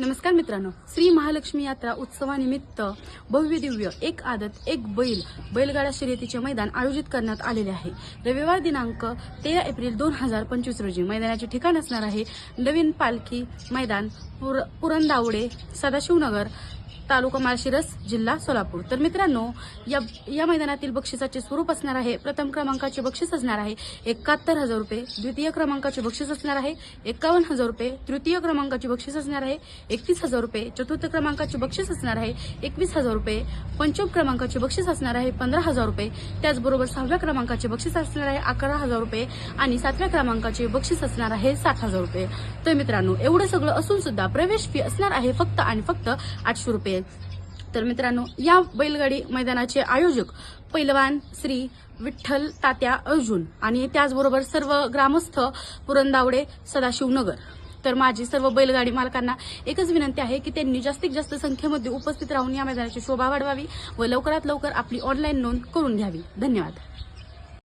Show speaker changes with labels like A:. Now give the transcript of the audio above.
A: नमस्कार मित्रांनो. श्री महालक्ष्मी यात्रा उत्सवानिमित्त भव्य दिव्य एक आदत एक बैल बैलगाडा शर्यतीचे मैदान आयोजित करण्यात आलेले आहे. रविवार दिनांक तेरा एप्रिल दोन हजार पंचवीस रोजी मैदानाचे ठिकाण असणार आहे नवीन पालखी मैदान पुर पुरंदावडे सदाशिवनगर तालुका माळशिरस जिल्हा सोलापूर. तर मित्रांनो या या मैदानातील बक्षिसाचे स्वरूप असणार आहे. प्रथम क्रमांकाचे बक्षीस असणार आहे एकाहत्तर हजार रुपये. द्वितीय क्रमांकाचे बक्षीस असणार आहे एकावन्न हजार रुपये. तृतीय क्रमांकाचे बक्षीस असणार आहे एकतीस हजार रुपये. चतुर्थ क्रमांकाचे बक्षीस असणार आहे एकवीस हजार रुपये. पंचम क्रमांकाचे बक्षीस असणार आहे पंधरा हजार रुपये. त्याचबरोबर सहाव्या क्रमांकाचे बक्षीस असणार आहे अकरा हजार रुपये आणि सातव्या क्रमांकाचे बक्षीस असणार आहे सात हजार रुपये. तर मित्रांनो एवढं सगळं असून सुद्धा प्रवेश फी असणार आहे फक्त आणि फक्त आठशे रुपये. तर मित्रांनो या बैलगाडी मैदानाचे आयोजक पैलवान श्री विठ्ठल तात्या अर्जुन आणि त्याचबरोबर सर्व ग्रामस्थ पुरंदावडे सदाशिवनगर तर माझी सर्व बैलगाडी मालकांना एकच विनंती आहे की त्यांनी जास्तीत जास्त संख्येमध्ये उपस्थित राहून या मैदानाची शोभा वाढवावी व लवकरात लवकर आपली ऑनलाईन नोंद करून घ्यावी. धन्यवाद.